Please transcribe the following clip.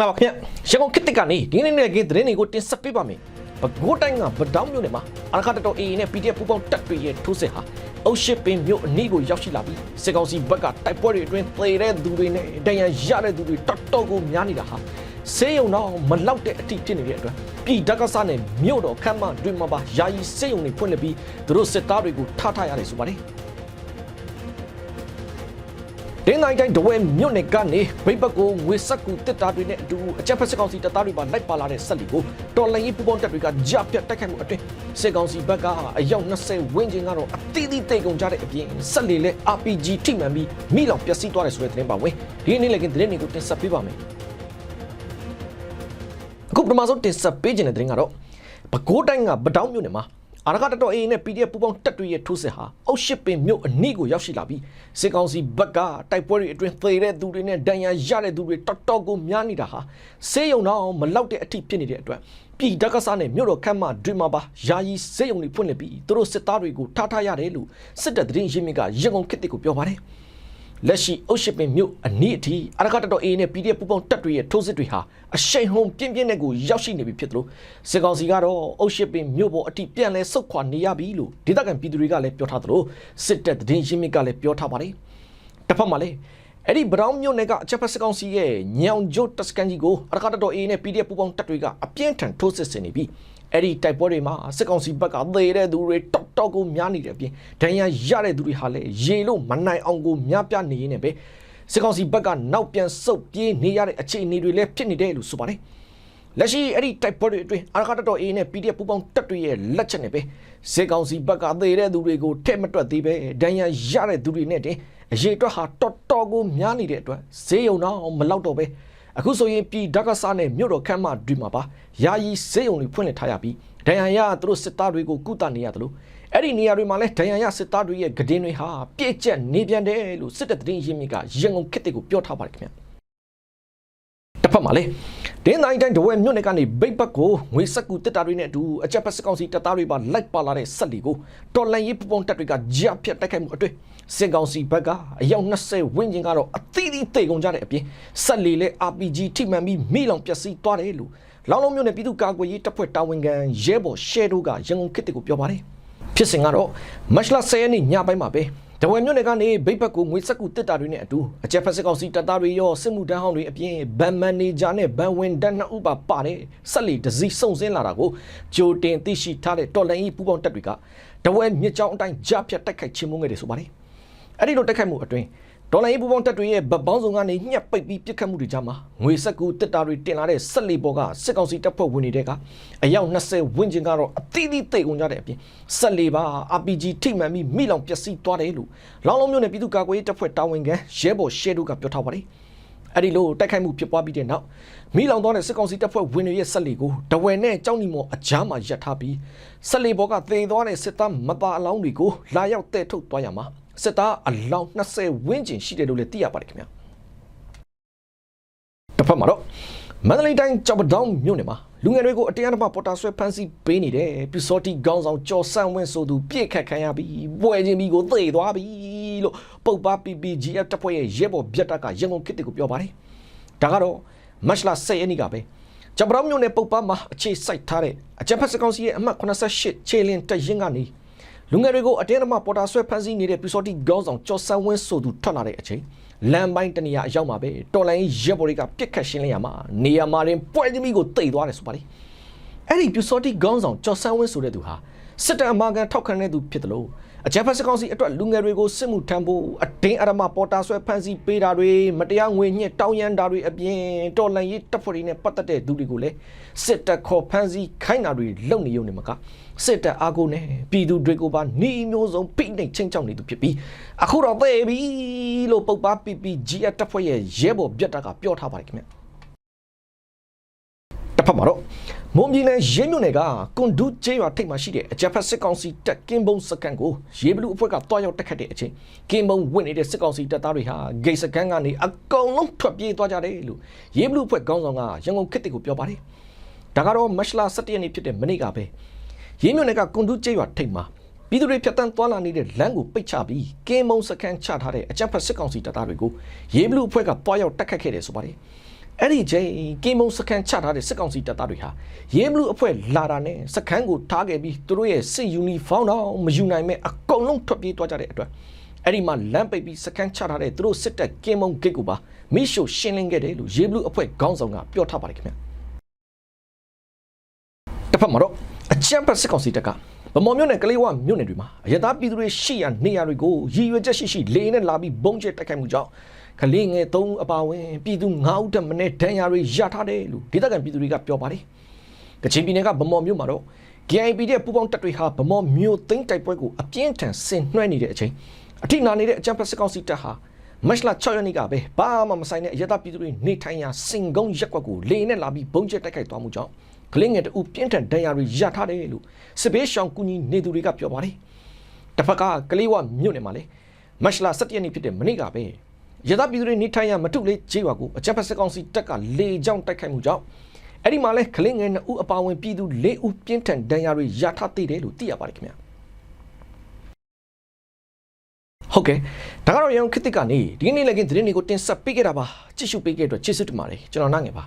င်္ဂလာပါခင်ဗျရန်ကုန်ခေတ်တစ်ကနေဒီနေ့နေ့ကသတင်းတွေကိုတင်ဆက်ပေးပါမယ်ဘကိုးတိုင်းကဗဒောင်းမြို့နယ်မှာအရခတတော် AA နဲ့ PDF ပူးပေါင်းတပ်တွေရဲ့ထိုးစစ်ဟာအုတ်ရှစ်ပင်မြို့အနီးကိုရောက်ရှိလာပြီးစစ်ကောင်စီဘက်ကတိုက်ပွဲတွေအတွင်းသေတဲ့သူတွေနဲ့ဒဏ်ရာရတဲ့သူတွေတော်တော်ကိုများနေတာဟာဆေးရုံတော့မလောက်တဲ့အထိဖြစ်နေတဲ့အတွက်ပြည်ဓာတ်ကစားနဲ့မြို့တော်ခမ်းမတွင်မှာပါယာယီဆေးရုံတွေဖွင့်လှစ်ပြီးသူတို့စစ်သားတွေကိုထားထားရတယ်ဆိုပါတယ် တင်းတိုင်းတိုင်းဒဝဲမြို့နယ်ကနေဘိတ်ဘက်ကိုငွေဆက်ကူတစ်တာတွေနဲ့အတူအကြက်ဖက်စစ်ကောင်စီတပ်သားတွေပါလိုက်ပါလာတဲ့ဆက်လီကိုတော်လိုင်းရေးပူပေါင်းတပ်တွေကကြားပြတ်တိုက်ခိုက်မှုအတွင်းစစ်ကောင်စီဘက်ကအယောက်20ဝန်းကျင်ကတော့အသီးသီးတိတ်ကုန်ကြတဲ့အပြင်ဆက်လီလည်း RPG ထိမှန်ပြီးမိလောင်ပျက်စီးသွားတယ်ဆိုတဲ့သတင်းပါဝင်ဒီနေ့လည်းကသတင်းတွေကိုတင်ဆက်ပေးပါမယ်အခုပထမဆုံးတင်ဆက်ပေးခြင်းတဲ့သတင်းကတော့ပဲခူးတိုင်းကဗဒောင်းမြို့နယ်မှာ အာရကတတော် AA နဲ့ PDF ပူပေါင်းတပ်တွေရဲ့ထိုးစစ်ဟာအုတ်ရှစ်ပင်မြို့အနီးကိုရောက်ရှိလာပြီးစစ်ကောင်စီဘက်ကတိုက်ပွဲတွေအတွင်းသေတဲ့သူတွေနဲ့ဒဏ်ရာရတဲ့သူတွေတော်တော်ကိုများနေတာဟာဆေးရုံတော့မလောက်တဲ့အထိဖြစ်နေတဲ့အတွက်ပြည်ဓာတ်ကစားနဲ့မြို့တော်ခမ်းမဒွေမှာပါယာယီဆေးရုံတွေဖွင့်လှစ်ပြီးသူတို့စစ်သားတွေကိုထားထားရတယ်လို့စစ်တပ်သတင်းရင်းမြစ်ကရန်ကုန်ခေတ်ကိုပြောပါတယ် လက်ရှိအုတ်ရှစ်ပင်မြို့အနီးအထိအရကတတော် A နဲ့ PDF ပူပေါင်းတပ်တွေရဲ့ထိုးစစ်တွေဟာအရှိန်ဟုန်ပြင်းပြင်းနဲ့ကိုရောက်ရှိနေပြီဖြစ်သလိုစစ်ကောင်စီကတော့အုတ်ရှစ်ပင်မြို့ပေါ်အထိပြန်လဲဆုတ်ခွာနေရပြီလို့ဒေသခံပြည်သူတွေကလည်းပြောထားသလိုစစ်တပ်သတင်းရင်းမြစ်ကလည်းပြောထားပါတယ်တစ်ဖက်မှာလည်းအဲ့ဒီဘရောင်းမြို့နယ်ကအချက်ဖက်စစ်ကောင်စီရဲ့ညောင်ကျိုးတက်စကန်ကြီးကိုအရကတတော် A နဲ့ PDF ပူပေါင်းတပ်တွေကအပြင်းထန်ထိုးစစ်ဆင်နေပြီး အဲ့ဒီတိုက်ပွဲတွေမှာစစ်ကောင်စီဘက်ကသေတဲ့သူတွေတောက်တောက်ကိုများနေတဲ့အပြင်ဒဏ်ရာရတဲ့သူတွေဟာလည်းရေလို့မနိုင်အောင်ကိုများပြနေရင်းနဲ့ပဲစစ်ကောင်စီဘက်ကနောက်ပြန်ဆုတ်ပြေးနေရတဲ့အခြေအနေတွေလည်းဖြစ်နေတယ်လို့ဆိုပါတယ်လက်ရှိအဲ့ဒီတိုက်ပွဲတွေအတွင်းအာရခတတော် A နဲ့ PDF ပူပေါင်းတပ်တွေရဲ့လက်ချက်နဲ့ပဲစစ်ကောင်စီဘက်ကသေတဲ့သူတွေကိုထက်မတွက်သေးပဲဒဏ်ရာရတဲ့သူတွေနဲ့တင်အရေးအတွက်ဟာတော်တော်ကိုများနေတဲ့အတွက်ဈေးရုံတော့မလောက်တော့ပဲ အခုဆိုရင်ပြည်ဓာတ်ကစားနဲ့မြို့တော်ခမ်းမတွေမှာပါယာယီဈေးရုံတွေဖွင့်လှစ်ထားရပြီးဒဏ်ရာရသူတို့စစ်သားတွေကိုကုသနေရတယ်လို့အဲ့ဒီနေရာတွေမှာလဲဒဏ်ရာရစစ်သားတွေရဲ့ဂဒင်းတွေဟာပြည့်ကျက်နေပြန်တယ်လို့စစ်တပ်သတင်းရင်းမြစ်ကရန်ကုန်ခေတ်တွေကိုပြောထားပါတယ်ခင်ဗျာတစ်ဖက်မှာလေ ဒင်းတိုင်းတိုင်းဒဝဲမြို့နယ်ကနေဘိတ်ဘက်ကိုငွေဆက်ကူတစ်တာတွေနဲ့အတူအကြက်ဖက်စစ်ကောင်စီတပ်သားတွေပါလိုက်ပါလာတဲ့ဆက်လီကိုတော်လန်ရေးပူပေါင်းတပ်တွေကကြားဖြတ်တိုက်ခိုက်မှုအတွင်းစစ်ကောင်စီဘက်ကအယောက်20ဝန်းကျင်ကတော့အသီးသီးတိတ်ကုန်ကြတဲ့အပြင်ဆက်လီလဲ RPG ထိမှန်ပြီးမိလောင်ပျက်စီးသွားတယ်လို့လောင်လုံးမြို့နယ်ပြည်သူ့ကာကွယ်ရေးတပ်ဖွဲ့တာဝန်ခံရဲဘော်ရှဲတို့ကရန်ကုန်ခေတ်တွေကိုပြောပါတယ်ဖြစ်စဉ်ကတော့မတ်လ10ရက်နေ့ညပိုင်းမှာပဲ တဝယ်မြို့နယ်ကနေဘိတ်ဘက်ကိုငွေစက်ကူတစ်တာတွေနဲ့အတူအကြက်ဖက်စစ်ကောင်စီတပ်သားတွေရောစစ်မှုတန်းဟောင်းတွေအပြင်ဘန်မန်နေဂျာနဲ့ဘန်ဝင်တန်းနှစ်ဦးပါပါတယ်ဆက်လီဒစီစုံစင်းလာတာကိုကြိုတင်သိရှိထားတဲ့တော်လိုင်းကြီးပူပေါင်းတပ်တွေကတဝယ်မြစ်ကြောင်းအတိုင်းကြားဖြတ်တိုက်ခိုက်ချင်းမုန်းခဲ့တယ်ဆိုပါတယ် အဲ့ဒီလိုတိုက်ခိုက်မှုအတွင်းဒေါ်လာရေးပူပေါင်းတပ်တွေရဲ့ဗတ်ပေါင်းစုံကနေညှက်ပိတ်ပြီးပြစ်ခတ်မှုတွေကြားမှာငွေဆက်ကူတစ်တာတွေတင်လာတဲ့ဆက်လီပေါ်ကစစ်ကောင်စီတပ်ဖွဲ့ဝင်တွေတဲကအယောက်20ဝန်းကျင်ကတော့အသီးသီးတိတ်ကုန်ကြတဲ့အပြင်ဆက်လီပါ RPG ထိမှန်ပြီးမိလောင်ပျက်စီးသွားတယ်လို့လောင်းလုံးမျိုးနဲ့ပြည်သူ့ကာကွယ်ရေးတပ်ဖွဲ့တာဝန်ခံရဲဘော်ရှဲတို့ကပြောထားပါတယ်အဲ့ဒီလိုတိုက်ခိုက်မှုဖြစ်ပွားပြီးတဲ့နောက်မိလောင်သွားတဲ့စစ်ကောင်စီတပ်ဖွဲ့ဝင်တွေရဲ့ဆက်လီကိုတဝယ်နဲ့ကြောက်နီမော်အကြားမှာရပ်ထားပြီးဆက်လီဘောကသေသွားတဲ့စစ်သားမသားအလောင်းတွေကိုလာရောက်တဲ့ထုတ်သွားရမှာ စစ်သားအလောင်း20ဝန်းကျင်ရှိတယ်လို့လည်းသိရပါတယ်ခင်ဗျာတစ်ဖက်မှာတော့မန္တလေးတိုင်းကြောက်ပတောင်းမြို့နယ်မှာလူငယ်တွေကိုအတရားဓမ္မပေါ်တာဆွဲဖမ်းဆီးပေးနေတဲ့ပြူစောတိခေါင်းဆောင်ကျော်ဆန်းဝင်းဆိုသူပြစ်ခတ်ခံရပြီးပွဲချင်းပြီးကိုသေသွားပြီလို့ပုတ်ပါ PPGF တပ်ဖွဲ့ရဲ့ရဲဘော်ဗျက်တပ်ကရန်ကုန်ခေတ်ကိုပြောပါတယ်ဒါကတော့မတ်လ10ရက်နေ့ကပဲကြောက်ပတောင်းမြို့နယ်ပုတ်ပါမှာအခြေစိုက်ထားတဲ့အကြံဖက်စကောင်စီရဲ့အမှတ်88ခြေလင်းတရင်ကနေ လူငယ်တွေကိုအတင်းအဓမ္မပေါ်တာဆွဲဖမ်းဆီးနေတဲ့ပြူစောတိခေါင်းဆောင်ကျော်ဆန်းဝင်းဆိုသူထွက်လာတဲ့အချိန်လမ်းပိုင်းတနေရာအရောက်မှာပဲတော်လိုင်းရဲဘော်တွေကပြစ်ခတ်ရှင်းလင်းရမှာနေရာမှာရင်ပွဲသမီးကိုတိတ်သွားတယ်ဆိုပါလေအဲ့ဒီပြူစောတိခေါင်းဆောင်ကျော်ဆန်းဝင်းဆိုတဲ့သူဟာစစ်တပ်အမာကန်ထောက်ခံတဲ့သူဖြစ်တယ်လို့ အကြမ်းဖက်စကောင်စီအတွက်လူငယ်တွေကိုစစ်မှုထမ်းဖို့အတင်းအဓမ္မပေါ်တာဆွဲဖမ်းဆီးပေးတာတွေမတရားငွေညှစ်တောင်းရမ်းတာတွေအပြင်တော်လန်ရေးတပ်ဖွဲ့တွေနဲ့ပတ်သက်တဲ့သူတွေကိုလည်းစစ်တပ်ခေါ်ဖမ်းဆီးခိုင်းတာတွေလုပ်နေရုံနဲ့မကစစ်တပ်အားကိုနဲ့ပြည်သူတွေကိုပါနှီးမျိုးစုံပိတ်နှိမ်ချင်းချောက်နေသူဖြစ်ပြီးအခုတော့သေပြီလို့ပုတ်ပါ PPG တပ်ဖွဲ့ရဲ့ရဲဘော်ပြတ်တာကပြောထားပါတယ်ခင်ဗျတစ် ဖက်မှာတော့မွန်ပြည်နယ်ရဲမြို့နယ်ကကွန်ဒူးကျေးရွာထိပ်မှာရှိတဲ့အကြပ်ဖက်စစ်ကောင်စီတပ်ကင်းဘုံစကန်ကိုရေဘလူအဖွဲ့ကတွားရောက်တက်ခတ်တဲ့အချိန်ကင်းဘုံဝင်နေတဲ့စစ်ကောင်စီတပ်သားတွေဟာဂိတ်စကန်ကနေအကုန်လုံးထွက်ပြေးသွားကြတယ်လို့ရေဘလူအဖွဲ့ခေါင်းဆောင်ကရန်ကုန်ခေတ်တစ်ကိုပြောပါတယ်ဒါကတော့မတ်လ17ရက်နေ့ဖြစ်တဲ့မနေ့ကပဲရေးမြို့နယ်ကကွန်ဒူးကျေးရွာထိပ်မှာပြည်သူတွေဖြတ်တန်းသွားလာနေတဲ့လမ်းကိုပိတ်ချပြီးကင်းမုံစကန်ချထားတဲ့အကြမ်းဖက်စစ်ကောင်စီတပ်သားတွေကိုရေးဘလူအဖွဲ့ကတွားရောက်တက်ခတ်ခဲ့တယ်ဆိုပါတယ်။တ အဲ့ဒီချိန်ကင်းမုံစကန်ချထားတဲ့စစ်ကောင်စီတပ်သားတွေဟာရဲဘလူးအဖွဲ့လာတာနဲ့စကန်ကိုထားခဲ့ပြီးသူတို့ရဲ့စစ်ယူနီဖောင်းတော့မယူနိုင်မဲ့အကုန်လုံးထွက်ပြေးသွားကြတဲ့အတွက်အဲ့ဒီမှာလမ်းပိတ်ပြီးစကန်ချထားတဲ့သူတို့စစ်တပ်ကင်းမုံဂိတ်ကိုပါမိရှို့ရှင်းလင်းခဲ့တယ်လို့ရဲဘလူးအဖွဲ့ခေါင်းဆောင်ကပြောထားပါတယ်ခင်ဗျာတစ်ဖက်မှာတော့အချမ်းပတ်စစ်ကောင်စီတပ်ကဗမော်မြို့နယ်ကလေးဝမြို့နယ်တွေမှာအရသာပြည်သူတွေရှိရာနေရာတွေကိုရည်ရွယ်ချက်ရှိရှိလေနဲ့လာပြီးဘုံကျဲတိုက်ခိုက်မှုကြောင့် ကလေးငယ်၃အပါဝင်ပြည်သူ၅ဦးတက်မနဲ့ဒဏ်ရာတွေရထားတယ်လို့ဒေသခံပြည်သူတွေကပြောပါတယ်။ကချင်ပြည်နယ်ကဗမော်မြို့မှာတော့ GIP တဲ့ပူပေါင်းတပ်တွေဟာဗမော်မြို့သိမ်းတိုက်ပွဲကိုအပြင်းထန်ဆင်နွှဲနေတဲ့အချိန်အထိနာနေတဲ့အကြံဖက်စစ်ကောင်စီတပ်ဟာမတ်လ6ရက်နေ့ကပဲဘာမှမဆိုင်တဲ့အရသာပြည်သူတွေနေထိုင်ရာစင်ကုန်းရက်ကွက်ကိုလေနဲ့လာပြီးဘုံကျဲတိုက်ခိုက်သွားမှုကြောင့်ကလေးငယ်တူပြင်းထန်ဒဏ်ရာတွေရထားတယ်လို့စစ်ဘေးရှောင်ကူညီနေသူတွေကပြောပါတယ်။တစ်ဖက်ကကလေးဝမြို့နယ်မှာလေမတ်လ17ရက်နေ့ဖြစ်တဲ့မနေ့ကပဲ ရသပြည်သူတွေနေထိုင်ရမထုလေးကြေးရွာကိုအကြမ်းဖက်စစ်ကောင်စီတပ်ကလေကြောင်းတိုက်ခိုက်မှုကြောင့်အဲ့ဒီမှာလဲကလင်းငယ်2ဦးအပါအဝင်ပြည်သူ4ဦးပြင်းထန်ဒဏ်ရာတွေရထားသေးတယ်လို့သိရပါတယ်ခင်ဗျာဟုတ်ကဲ့ဒါကတော့ရန်ခစ်တစ်ကနေဒီနေ့လည်းကင်းသတင်းတွေကိုတင်ဆက်ပေးခဲ့တာပါကြည့်ရှုပေးခဲ့တဲ့အတွက်ကျေးဇူးတင်ပါတယ်ကျွန်တော်နိုင်ငယ်ပါ